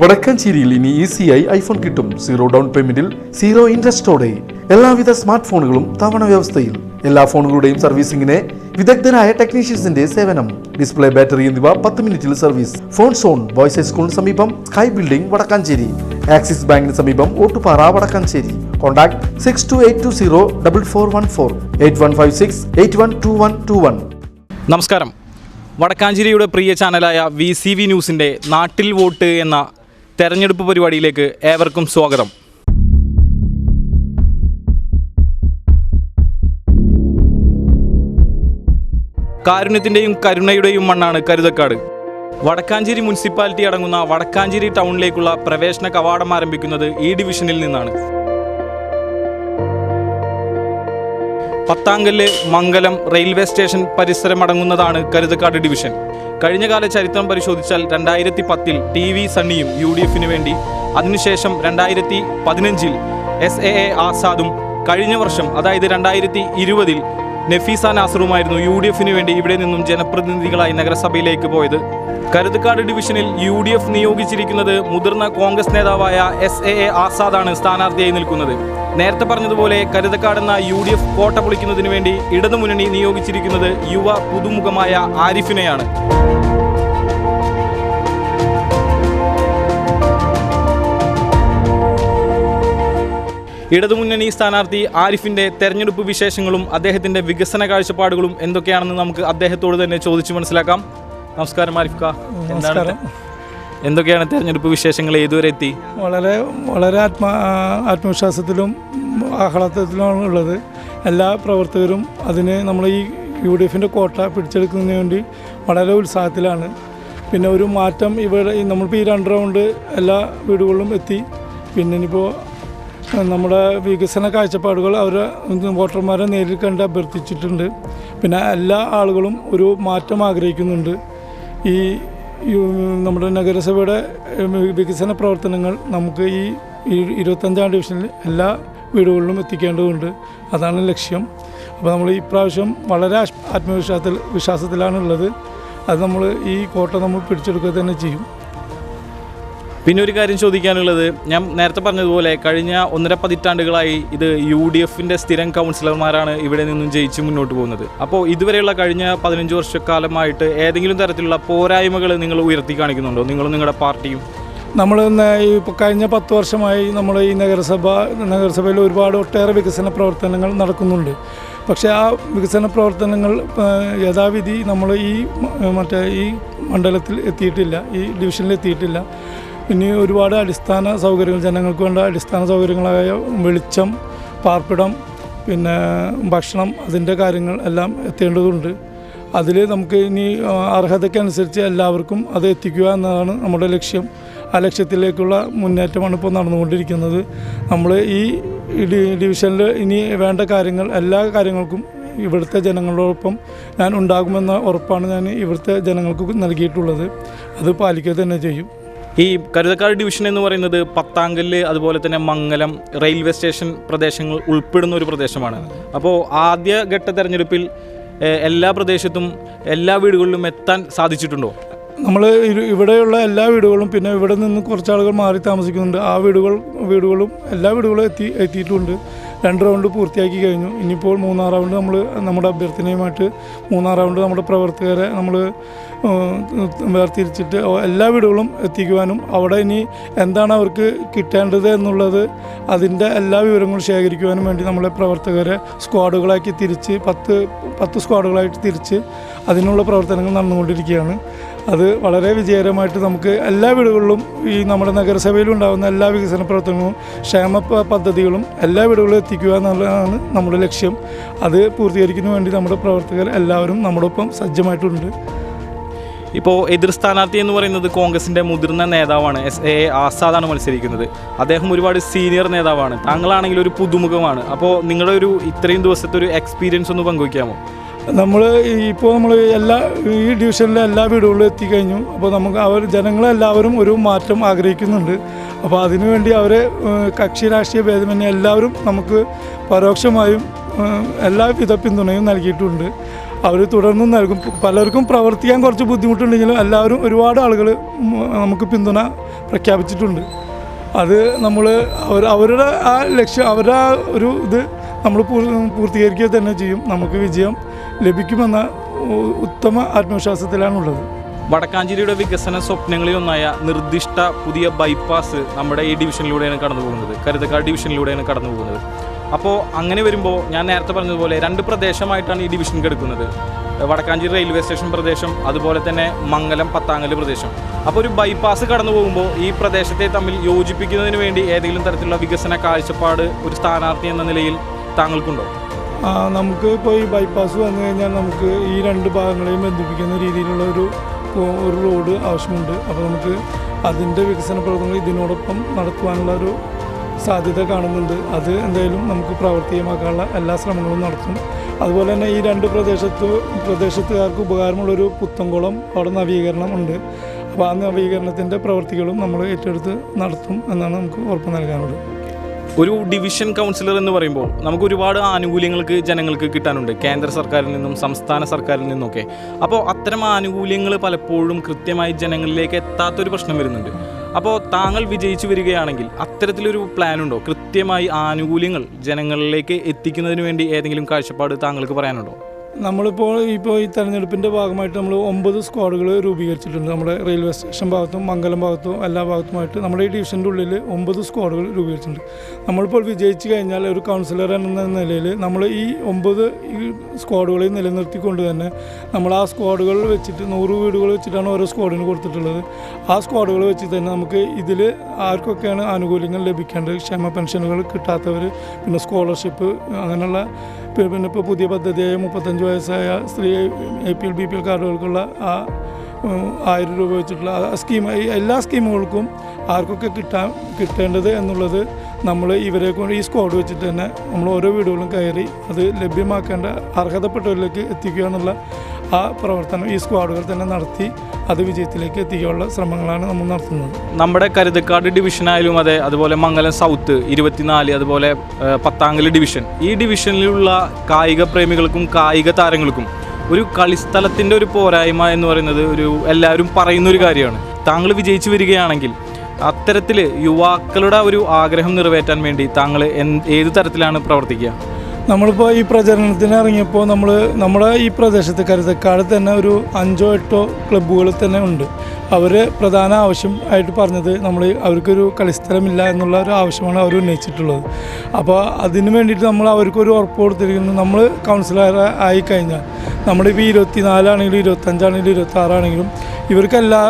വടക്കാഞ്ചേരിയിൽ ഇനി ഈസിയായി ഐഫോൺ കിട്ടും. സീറോ ഡൗൺ പേയ്മെന്റിൽ സീറോ ഇൻട്രസ്റ്റോടെ എല്ലാവിധ സ്മാർട്ട് ഫോണുകളും തവണ വ്യവസ്ഥയിൽ. എല്ലാ ഫോണുകളുടെയും സർവീസിംഗിന് വിദഗ്ധനായ ടെക്നീഷ്യൻസിന്റെ സേവനം. ഡിസ്പ്ലേ ബാറ്ററി എന്നിവ പത്ത് മിനിറ്റിൽ സർവീസ്. ഫോൺ സോൺ ബോയ്സ് ഹൈസ്കൂളിന് സമീപം സ്കൈ ബിൽഡിംഗ് വടക്കാഞ്ചേരി. ആക്സിസ് ബാങ്കിന് സമീപം Ottupara Vadakkanchery. Contact six two eight two zero double four one four. Eight one five six eight one two one two one. നമസ്കാരം. വടക്കാഞ്ചേരിയുടെ പ്രിയ ചാനലായ വി സി വി ന്യൂസിന്റെ നാട്ടിൽ വോട്ട് എന്ന തെരഞ്ഞെടുപ്പ് പരിപാടിയിലേക്ക് ഏവർക്കും സ്വാഗതം. കാരുണ്യത്തിന്റെയും കരുണയുടെയും മണ്ണാണ് കരുതക്കാട്. വടക്കാഞ്ചേരി മുനിസിപ്പാലിറ്റി അടങ്ങുന്ന വടക്കാഞ്ചേരി ടൗണിലേക്കുള്ള പ്രവേശന കവാടം ആരംഭിക്കുന്നത് ഈ ഡിവിഷനിൽ നിന്നാണ്. പത്താങ്കല്ല് മംഗലം റെയിൽവേ സ്റ്റേഷൻ പരിസരമടങ്ങുന്നതാണ് കരുതക്കാട് ഡിവിഷൻ. കഴിഞ്ഞകാല ചരിത്രം പരിശോധിച്ചാൽ രണ്ടായിരത്തി പത്തിൽ ടി വി സണ്ണിയും യു ഡി എഫിനു വേണ്ടി. അതിനുശേഷം രണ്ടായിരത്തി പതിനഞ്ചിൽ എസ് എ എ ആസാദും കഴിഞ്ഞ വർഷം അതായത് രണ്ടായിരത്തി ഇരുപതിൽ നഫീസ നാസറുമായിരുന്നു യു ഡി എഫിന് വേണ്ടി ഇവിടെ നിന്നും ജനപ്രതിനിധികളായി നഗരസഭയിലേക്ക് പോയത്. കരുതക്കാട് ഡിവിഷനിൽ യു ഡി എഫ് നിയോഗിച്ചിരിക്കുന്നത് മുതിർന്ന കോൺഗ്രസ് നേതാവായ എസ് എ എ ആസാദാണ് സ്ഥാനാർത്ഥിയായി നിൽക്കുന്നത്. നേരത്തെ പറഞ്ഞതുപോലെ കരുതക്കാടെന്ന യു ഡി എഫ് കോട്ട പൊളിക്കുന്നതിന് വേണ്ടി ഇടതുമുന്നണി നിയോഗിച്ചിരിക്കുന്നത് യുവ പുതുമുഖമായ ആരിഫിനെയാണ്. ഇടതുമുന്നണി സ്ഥാനാർത്ഥി ആരിഫിന്റെ തെരഞ്ഞെടുപ്പ് വിശേഷങ്ങളും അദ്ദേഹത്തിന്റെ വികസന കാഴ്ചപ്പാടുകളും എന്തൊക്കെയാണെന്ന് നമുക്ക് അദ്ദേഹത്തോട് തന്നെ ചോദിച്ചു മനസ്സിലാക്കാം. നമസ്കാരം ആരിഫ് ഖാ എന്താണ് എന്തൊക്കെയാണ് തെരഞ്ഞെടുപ്പ് വിശേഷങ്ങൾ ഏതുവരെ എത്തി? വളരെ വളരെ ആത്മാ ആത്മവിശ്വാസത്തിലും ആഹ്ലാദത്തിലുമാണ് ഉള്ളത്. എല്ലാ പ്രവർത്തകരും അതിന് നമ്മൾ ഈ യു ഡി എഫിന്റെ കോട്ട പിടിച്ചെടുക്കുന്നതിന് വേണ്ടി വളരെ ഉത്സാഹത്തിലാണ്. പിന്നെ ഒരു മാറ്റം ഇവിടെ നമ്മളിപ്പോൾ ഈ രണ്ട് റൗണ്ട് എല്ലാ വീടുകളിലും എത്തി. പിന്നെ ഇനിയിപ്പോൾ നമ്മുടെ വികസന കാഴ്ചപ്പാടുകൾ അവർ വോട്ടർമാരെ നേരിൽ കണ്ട് അഭ്യർത്ഥിച്ചിട്ടുണ്ട്. പിന്നെ എല്ലാ ആളുകളും ഒരു മാറ്റം ആഗ്രഹിക്കുന്നുണ്ട്. ഈ നമ്മുടെ നഗരസഭയുടെ വികസന പ്രവർത്തനങ്ങൾ നമുക്ക് ഈ ഇരുപത്തഞ്ചാം ഡിവിഷനിൽ എല്ലാ വീടുകളിലും എത്തിക്കേണ്ടതുണ്ട്. അതാണ് ലക്ഷ്യം. അപ്പോൾ നമ്മൾ ഈ പ്രാവശ്യം വളരെ ആത്മവിശ്വാസത്തിൽ വിശ്വാസത്തിലാണുള്ളത്. അത് നമ്മൾ ഈ കോട്ട നമ്മൾ പിടിച്ചെടുക്കുക തന്നെ ചെയ്യും. പിന്നെ ഒരു കാര്യം ചോദിക്കാനുള്ളത് ഞാൻ നേരത്തെ പറഞ്ഞതുപോലെ കഴിഞ്ഞ ഒന്നര പതിറ്റാണ്ടുകളായി ഇത് യു ഡി എഫിന്റെ സ്ഥിരം കൗൺസിലർമാരാണ് ഇവിടെ നിന്നും ജയിച്ച് മുന്നോട്ട് പോകുന്നത്. അപ്പോൾ ഇതുവരെയുള്ള കഴിഞ്ഞ പതിനഞ്ച് വർഷക്കാലമായിട്ട് ഏതെങ്കിലും തരത്തിലുള്ള പോരായ്മകൾ നിങ്ങൾ ഉയർത്തി കാണിക്കുന്നുണ്ടോ? നിങ്ങളും നിങ്ങളുടെ പാർട്ടിയും? നമ്മൾ ഇപ്പോൾ കഴിഞ്ഞ പത്ത് വർഷമായി നമ്മൾ ഈ നഗരസഭ നഗരസഭയിൽ ഒരുപാട് ഒട്ടേറെ വികസന പ്രവർത്തനങ്ങൾ നടക്കുന്നുണ്ട്. പക്ഷേ ആ വികസന പ്രവർത്തനങ്ങൾ യഥാവിധി നമ്മൾ ഈ മറ്റേ ഈ മണ്ഡലത്തിൽ എത്തിയിട്ടില്ല ഈ ഡിവിഷനിൽ എത്തിയിട്ടില്ല ഇനി ഒരുപാട് അടിസ്ഥാന സൗകര്യങ്ങൾ ജനങ്ങൾക്ക് വേണ്ട അടിസ്ഥാന സൗകര്യങ്ങളായ വെളിച്ചം പാർപ്പിടം പിന്നെ ഭക്ഷണം അതിന്റെ കാര്യങ്ങൾ എല്ലാം എത്തേണ്ടതുണ്ട്. അതിൽ നമുക്ക് ഇനി അർഹതയ്ക്കനുസരിച്ച് എല്ലാവർക്കും അത് എത്തിക്കുക എന്നതാണ് നമ്മുടെ ലക്ഷ്യം. ആ ലക്ഷ്യത്തിലേക്കുള്ള മുന്നേറ്റമാണ് ഇപ്പോൾ നടന്നുകൊണ്ടിരിക്കുന്നത്. നമ്മൾ ഈ ഡിവിഷനിൽ ഇനി വേണ്ട കാര്യങ്ങൾ എല്ലാ കാര്യങ്ങൾക്കും ഇവിടുത്തെ ജനങ്ങളോടൊപ്പം ഞാൻ ഉണ്ടാകുമെന്ന ഉറപ്പാണ് ഞാൻ ഇവിടുത്തെ ജനങ്ങൾക്ക് നൽകിയിട്ടുള്ളത്. അത് പാലിക്കുക തന്നെ ചെയ്യും. ഈ കരുതക്കാട് ഡിവിഷൻ എന്ന് പറയുന്നത് പത്താങ്കല്ല് അതുപോലെ തന്നെ മംഗലം റെയിൽവേ സ്റ്റേഷൻ പ്രദേശങ്ങൾ ഉൾപ്പെടുന്ന ഒരു പ്രദേശമാണ്. അപ്പോൾ ആദ്യഘട്ട തെരഞ്ഞെടുപ്പിൽ എല്ലാ പ്രദേശത്തും എല്ലാ വീടുകളിലും എത്താൻ സാധിച്ചിട്ടുണ്ടോ? നമ്മൾ ഇവിടെയുള്ള എല്ലാ വീടുകളും പിന്നെ ഇവിടെ നിന്ന് കുറച്ച് ആളുകൾ മാറി താമസിക്കുന്നുണ്ട്. ആ വീടുകൾ വീടുകളും എല്ലാ വീടുകളും എത്തി എത്തിയിട്ടുണ്ട്. രണ്ട് റൗണ്ട് പൂർത്തിയാക്കി കഴിഞ്ഞു. ഇനിയിപ്പോൾ മൂന്നാം റൗണ്ട് നമ്മൾ നമ്മുടെ അഭ്യർത്ഥനയുമായിട്ട് മൂന്നാം റൗണ്ട് നമ്മുടെ പ്രവർത്തകരെ നമ്മൾ വേർതിരിച്ചിട്ട് എല്ലാ വീടുകളും എത്തിക്കുവാനും അവിടെ ഇനി എന്താണ് അവർക്ക് കിട്ടേണ്ടത് എന്നുള്ളത് അതിന്റെ എല്ലാ വിവരങ്ങളും ശേഖരിക്കുവാനും വേണ്ടി നമ്മളെ പ്രവർത്തകരെ സ്ക്വാഡുകളാക്കി തിരിച്ച് പത്ത് പത്ത് സ്ക്വാഡുകളായിട്ട് തിരിച്ച് അതിനുള്ള പ്രവർത്തനങ്ങൾ നടന്നുകൊണ്ടിരിക്കുകയാണ്. അത് വളരെ വിജയകരമായിട്ട് നമുക്ക് എല്ലാ വീടുകളിലും ഈ നമ്മുടെ നഗരസഭയിലും ഉണ്ടാകുന്ന എല്ലാ വികസന പ്രവർത്തനങ്ങളും ക്ഷേമ പദ്ധതികളും എല്ലാ വീടുകളിലും എത്തിക്കുക എന്നുള്ളതാണ് നമ്മുടെ ലക്ഷ്യം. അത് പൂർത്തീകരിക്കുന്നതിന് വേണ്ടി നമ്മുടെ പ്രവർത്തകർ എല്ലാവരും നമ്മുടെ ഒപ്പം സജ്ജമായിട്ടുണ്ട്. ഇപ്പോൾ എതിർ സ്ഥാനാർത്ഥി എന്ന് പറയുന്നത് കോൺഗ്രസിന്റെ മുതിർന്ന നേതാവാണ് എസ് എ ആസാദാണ് മത്സരിക്കുന്നത്. അദ്ദേഹം ഒരുപാട് സീനിയർ നേതാവാണ്. താങ്കളാണെങ്കിൽ ഒരു പുതുമുഖമാണ്. അപ്പോൾ നിങ്ങളുടെ ഒരു ഇത്രയും ദിവസത്തെ ഒരു എക്സ്പീരിയൻസ് ഒന്ന് പങ്കുവയ്ക്കാമോ നമ്മൾ ഇപ്പോൾ നമ്മൾ എല്ലാ ഈ ഡിവിഷനിലെ എല്ലാ വീടുകളിലും എത്തിക്കഴിഞ്ഞു. അപ്പോൾ നമുക്ക് അവർ ജനങ്ങളെല്ലാവരും ഒരു മാറ്റം ആഗ്രഹിക്കുന്നുണ്ട്. അപ്പോൾ അതിനുവേണ്ടി അവരെ കക്ഷി രാഷ്ട്രീയ ഭേദമന്യേ എല്ലാവരും നമുക്ക് പരോക്ഷമായും എല്ലാവിധ പിന്തുണയും നൽകിയിട്ടുണ്ട്. അവർ തുടർന്നും നൽകും. പലർക്കും പ്രവർത്തിക്കാൻ കുറച്ച് ബുദ്ധിമുട്ടുണ്ടെങ്കിലും എല്ലാവരും ഒരുപാട് ആളുകൾ നമുക്ക് പിന്തുണ പ്രഖ്യാപിച്ചിട്ടുണ്ട്. അത് നമ്മൾ അവർ അവരുടെ ആ ലക്ഷ്യം അവരുടെ ഒരു ഇത് നമ്മൾ പൂർത്തീകരിക്കുക തന്നെ ചെയ്യും. നമുക്ക് വിജയം ലഭിക്കുമെന്ന ഉത്തമ ആത്മവിശ്വാസത്തിലാണുള്ളത്. വടക്കാഞ്ചേരിയുടെ വികസന സ്വപ്നങ്ങളിൽ ഒന്നായ നിർദ്ദിഷ്ട പുതിയ ബൈപ്പാസ് നമ്മുടെ ഈ ഡിവിഷനിലൂടെയാണ് കടന്നു പോകുന്നത് കരുതക്കാട് ഡിവിഷനിലൂടെയാണ് കടന്നു പോകുന്നത് അപ്പോൾ അങ്ങനെ വരുമ്പോൾ ഞാൻ നേരത്തെ പറഞ്ഞതുപോലെ രണ്ട് പ്രദേശമായിട്ടാണ് ഈ ഡിവിഷൻ കിടക്കുന്നത്. വടക്കാഞ്ചേരി റെയിൽവേ സ്റ്റേഷൻ പ്രദേശം അതുപോലെ തന്നെ മംഗലം പത്താങ്കൽ പ്രദേശം. അപ്പോൾ ഒരു ബൈപ്പാസ് കടന്നു പോകുമ്പോൾ ഈ പ്രദേശത്തെ തമ്മിൽ യോജിപ്പിക്കുന്നതിന് വേണ്ടി ഏതെങ്കിലും തരത്തിലുള്ള വികസന കാഴ്ചപ്പാട് ഒരു സ്ഥാനാർത്ഥി എന്ന നിലയിൽ താങ്കൾക്കുണ്ടോ? നമുക്ക് ഇപ്പോൾ ഈ ബൈപ്പാസ് വന്നു കഴിഞ്ഞാൽ നമുക്ക് ഈ രണ്ട് ഭാഗങ്ങളെയും ബന്ധിപ്പിക്കുന്ന രീതിയിലുള്ള ഒരു ഒരു റോഡ് ആവശ്യമുണ്ട്. അപ്പോൾ നമുക്ക് അതിന്റെ വികസന പ്രവർത്തനങ്ങൾ ഇതിനോടൊപ്പം നടത്തുവാനുള്ള ഒരു സാധ്യത കാണുന്നുണ്ട്. അത് എന്തായാലും നമുക്ക് പ്രാവർത്തികമാക്കാനുള്ള എല്ലാ ശ്രമങ്ങളും നടത്തും. അതുപോലെ തന്നെ ഈ രണ്ട് പ്രദേശത്ത് പ്രദേശത്തുകാർക്ക് ഉപകാരമുള്ളൊരു പുത്തൻകുളം അവിടെ നവീകരണം ഉണ്ട്. അപ്പോൾ ആ നവീകരണത്തിന്റെ പ്രവൃത്തികളും നമ്മൾ ഏറ്റെടുത്ത് നടത്തും എന്നാണ് നമുക്ക് ഉറപ്പ് നൽകാനുള്ളത്. ഒരു ഡിവിഷൻ കൗൺസിലർ എന്ന് പറയുമ്പോൾ നമുക്ക് ഒരുപാട് ആനുകൂല്യങ്ങൾക്ക് ജനങ്ങൾക്ക് കിട്ടാനുണ്ട്. കേന്ദ്ര സർക്കാരിൽ നിന്നും സംസ്ഥാന സർക്കാരിൽ നിന്നൊക്കെ. അപ്പോൾ അത്തരം ആനുകൂല്യങ്ങൾ പലപ്പോഴും കൃത്യമായി ജനങ്ങളിലേക്ക് എത്താത്തൊരു പ്രശ്നം വരുന്നുണ്ട്. അപ്പോൾ താങ്കൾ വിജയിച്ചു വരികയാണെങ്കിൽ അത്തരത്തിലൊരു പ്ലാൻ ഉണ്ടോ കൃത്യമായി ആനുകൂല്യങ്ങൾ ജനങ്ങളിലേക്ക് എത്തിക്കുന്നതിന് വേണ്ടി ഏതെങ്കിലും കാഴ്ചപ്പാട് താങ്കൾക്ക് പറയാനുണ്ടോ? നമ്മളിപ്പോൾ ഇപ്പോൾ ഈ തെരഞ്ഞെടുപ്പിന്റെ ഭാഗമായിട്ട് നമ്മൾ ഒമ്പത് സ്ക്വാഡുകൾ രൂപീകരിച്ചിട്ടുണ്ട്. നമ്മുടെ റെയിൽവേ സ്റ്റേഷൻ ഭാഗത്തും മംഗലം ഭാഗത്തും എല്ലാ ഭാഗത്തുമായിട്ട് നമ്മുടെ ഈ ഡിവിഷന്റെ ഉള്ളിൽ ഒമ്പത് സ്ക്വാഡുകൾ രൂപീകരിച്ചിട്ടുണ്ട്. നമ്മളിപ്പോൾ വിജയിച്ചു കഴിഞ്ഞാൽ ഒരു കൗൺസിലർ എന്ന നിലയിൽ നമ്മൾ ഈ ഒമ്പത് ഈ സ്ക്വാഡുകളെ നിലനിർത്തിക്കൊണ്ട് തന്നെ നമ്മൾ ആ സ്ക്വാഡുകൾ വെച്ചിട്ട് നൂറ് വീടുകൾ വെച്ചിട്ടാണ് ഓരോ സ്ക്വാഡിന് കൊടുത്തിട്ടുള്ളത്. ആ സ്ക്വാഡുകൾ വെച്ച് തന്നെ നമുക്ക് ഇതിൽ ആർക്കൊക്കെയാണ് ആനുകൂല്യങ്ങൾ ലഭിക്കേണ്ടത്? ക്ഷേമ പെൻഷനുകൾ കിട്ടാത്തവർ പിന്നെ സ്കോളർഷിപ്പ് അങ്ങനെയുള്ള പിന്നെ ഇപ്പോൾ പുതിയ പദ്ധതിയായ മുപ്പത്തഞ്ച് വയസ്സായ സ്ത്രീ A P L B P L കാർഡുകൾക്കുള്ള ആ ആയിരം രൂപ വെച്ചിട്ടുള്ള ആ സ്കീം എല്ലാ സ്കീമുകൾക്കും ആർക്കൊക്കെ കിട്ടാൻ കിട്ടേണ്ടത് എന്നുള്ളത് നമ്മൾ ഇവരെ കൊണ്ട് ഈ സ്ക്വാഡ് വെച്ചിട്ട് തന്നെ നമ്മൾ ഓരോ വീടുകളും കയറി അത് ലഭ്യമാക്കേണ്ട അർഹതപ്പെട്ടവരിലേക്ക് എത്തിക്കുക എന്നുള്ള ആ പ്രവർത്തനം ഈ സ്ക്വാഡുകൾ തന്നെ നടത്തി അത് വിജയത്തിലേക്ക് എത്തിക്കാനുള്ള ശ്രമങ്ങളാണ് നമ്മൾ നടത്തുന്നത്. നമ്മുടെ കരുതക്കാട് ഡിവിഷനായാലും അതെ അതുപോലെ മംഗലം സൗത്ത് ഇരുപത്തിനാല് അതുപോലെ പത്താങ്കൽ ഡിവിഷൻ ഈ ഡിവിഷനിലുള്ള കായിക പ്രേമികൾക്കും കായിക താരങ്ങൾക്കും ഒരു കളിസ്ഥലത്തിന്റെ ഒരു പോരായ്മ എന്ന് പറയുന്നത് ഒരു എല്ലാവരും പറയുന്ന ഒരു കാര്യമാണ്. താങ്കൾ വിജയിച്ചു വരികയാണെങ്കിൽ അത്തരത്തിൽ യുവാക്കളുടെ ഒരു ആഗ്രഹം നിറവേറ്റാൻ വേണ്ടി താങ്കൾ ഏത് തരത്തിലാണ് പ്രവർത്തിക്കുക? നമ്മളിപ്പോൾ ഈ പ്രചരണത്തിന് ഇറങ്ങിയപ്പോൾ നമ്മൾ നമ്മുടെ ഈ പ്രദേശത്ത് കരുതക്കാട് തന്നെ ഒരു അഞ്ചോ എട്ടോ ക്ലബ്ബുകൾ തന്നെ ഉണ്ട്. അവർ പ്രധാന ആവശ്യം ആയിട്ട് പറഞ്ഞത് നമ്മൾ അവർക്കൊരു കളിസ്ഥലമില്ല എന്നുള്ള ഒരു ആവശ്യമാണ് അവർ ഉന്നയിച്ചിട്ടുള്ളത്. അപ്പോൾ അതിന് വേണ്ടിയിട്ട് നമ്മൾ അവർക്കൊരു ഉറപ്പ് കൊടുത്തിരിക്കുന്നു. നമ്മൾ കൗൺസിലർ ആയി കഴിഞ്ഞാൽ നമ്മളിപ്പോൾ ഇരുപത്തിനാലാണെങ്കിലും ഇരുപത്തഞ്ചാണെങ്കിലും ഇരുപത്താറാണെങ്കിലും ഇവർക്കെല്ലാ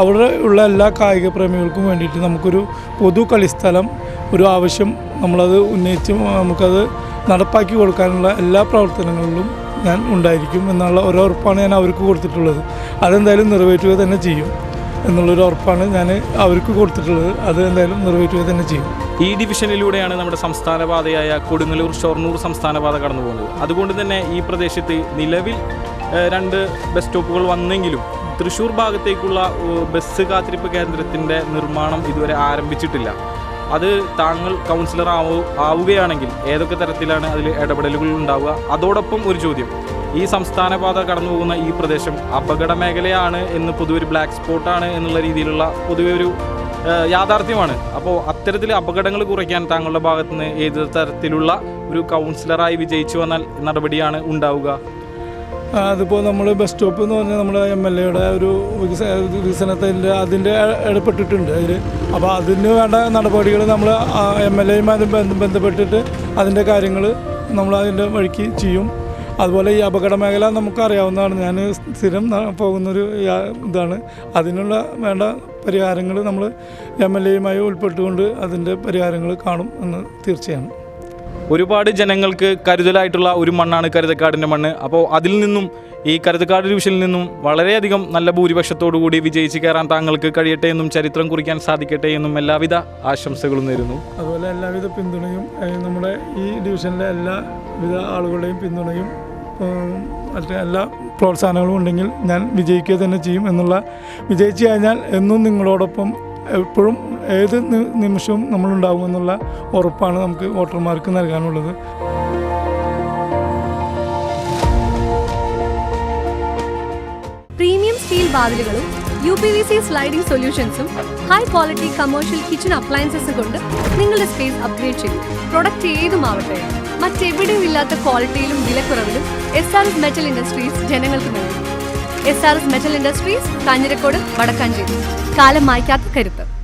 അവിടെ ഉള്ള എല്ലാ കായിക പ്രേമികൾക്കും വേണ്ടിയിട്ട് നമുക്കൊരു പൊതു കളിസ്ഥലം ഒരു ആവശ്യം നമ്മളത് ഉന്നയിച്ച് നമുക്കത് നടപ്പാക്കി കൊടുക്കാനുള്ള എല്ലാ പ്രവർത്തനങ്ങളിലും ഞാൻ ഉണ്ടായിരിക്കും എന്നുള്ള ഒരു ഉറപ്പാണ് ഞാൻ അവർക്ക് കൊടുത്തിട്ടുള്ളത്. അതെന്തായാലും നിറവേറ്റുക തന്നെ ചെയ്യും എന്നുള്ളൊരു ഉറപ്പാണ് ഞാൻ അവർക്ക് കൊടുത്തിട്ടുള്ളത്. അത് എന്തായാലും നിറവേറ്റുക തന്നെ ചെയ്യും. ഈ ഡിവിഷനിലൂടെയാണ് നമ്മുടെ സംസ്ഥാന പാതയായ കൊടുങ്ങല്ലൂർ ഷൊർണൂർ സംസ്ഥാന പാത കടന്നു പോകുന്നത്. അതുകൊണ്ട് തന്നെ ഈ പ്രദേശത്ത് നിലവിൽ രണ്ട് ബസ് സ്റ്റോപ്പുകൾ വന്നെങ്കിലും തൃശ്ശൂർ ഭാഗത്തേക്കുള്ള ബസ് കാത്തിരിപ്പ് കേന്ദ്രത്തിന്റെ നിർമ്മാണം ഇതുവരെ ആരംഭിച്ചിട്ടില്ല. അത് താങ്കൾ കൗൺസിലർ ആവു ആവുകയാണെങ്കിൽ ഏതൊക്കെ തരത്തിലാണ് അതിൽ ഇടപെടലുകൾ ഉണ്ടാവുക? അതോടൊപ്പം ഒരു ചോദ്യം. ഈ സംസ്ഥാന പാത കടന്നു പോകുന്ന ഈ പ്രദേശം അപകട മേഖലയാണ് എന്ന് പൊതുവെ ഒരു ബ്ലാക്ക് സ്പോട്ടാണ് എന്നുള്ള രീതിയിലുള്ള പൊതുവെ ഒരു യാഥാർത്ഥ്യമാണ്. അപ്പോൾ അത്തരത്തിൽ അപകടങ്ങൾ കുറയ്ക്കാൻ താങ്കളുടെ ഭാഗത്ത് നിന്ന് ഏത് തരത്തിലുള്ള ഒരു കൗൺസിലറായി വിജയിച്ചു വന്നാൽ നടപടിയാണ് ഉണ്ടാവുക? അതിപ്പോൾ നമ്മൾ ബസ് സ്റ്റോപ്പ് എന്ന് പറഞ്ഞാൽ നമ്മുടെ എം എൽ എയുടെ ഒരു വികസ വികസനത്തിന്റെ അതിന്റെ ഇടപെട്ടിട്ടുണ്ട് അതിൽ അപ്പോൾ അതിന് വേണ്ട നടപടികൾ നമ്മൾ എം എൽ എയുമായി ബന്ധപ്പെട്ടിട്ട് അതിന്റെ കാര്യങ്ങൾ നമ്മൾ അതിന്റെ വഴിക്ക് ചെയ്യും. അതുപോലെ ഈ അപകട മേഖല നമുക്കറിയാവുന്നതാണ് ഞാൻ സ്ഥിരം പോകുന്നൊരു ഇതാണ്. അതിനുള്ള വേണ്ട പരിഹാരങ്ങൾ നമ്മൾ എം എൽ എയുമായി ഉൾപ്പെട്ടുകൊണ്ട് അതിന്റെ പരിഹാരങ്ങൾ കാണും എന്ന് തീർച്ചയാണ്. ഒരുപാട് ജനങ്ങൾക്ക് കരുതലായിട്ടുള്ള ഒരു മണ്ണാണ് കരുതക്കാടിന്റെ മണ്ണ്. അപ്പോൾ അതിൽ നിന്നും ഈ കരുതക്കാട് ഡിവിഷനിൽ നിന്നും വളരെയധികം നല്ല ഭൂരിപക്ഷത്തോടു കൂടി വിജയിച്ച് കയറാൻ താങ്കൾക്ക് കഴിയട്ടെ എന്നും ചരിത്രം കുറിക്കാൻ സാധിക്കട്ടെ എന്നും എല്ലാവിധ ആശംസകളും നേരുന്നു. അതുപോലെ എല്ലാവിധ പിന്തുണയും നമ്മുടെ ഈ ഡിവിഷനിലെ എല്ലാവിധ ആളുകളുടെയും പിന്തുണയും മറ്റേ എല്ലാ പ്രോത്സാഹനങ്ങളും ഉണ്ടെങ്കിൽ ഞാൻ വിജയിക്കുക തന്നെ ചെയ്യും എന്നുള്ള വിജയിച്ചു കഴിഞ്ഞാൽ എന്നും നിങ്ങളോടൊപ്പം എപ്പോഴും ഏത് നിമിഷവും നമ്മളുണ്ടാവുമെന്നുള്ള ഉറപ്പാണ് നമുക്ക് വോട്ടർമാർക്ക് നൽകാനുള്ളത്. പ്രീമിയം സ്റ്റീൽ വാതിലുകളും U P V C sliding സൊല്യൂഷൻസും high quality commercial kitchen അപ്ലയൻസസും കൊണ്ട് നിങ്ങളുടെ സ്പേസ് അപ്ഗ്രേഡ് ചെയ്യും പ്രൊഡക്റ്റ് ഏതുമാവട്ടെ മറ്റെവിടെയും ഇല്ലാത്ത ക്വാളിറ്റിയിലും വിലക്കുറവിലും S R S metal industries ജനങ്ങൾക്ക് നൽകും S R S metal industries Kanjirakode Vadakkanchery. കാലം മായ്ക്കാത്ത കരുത്ത്.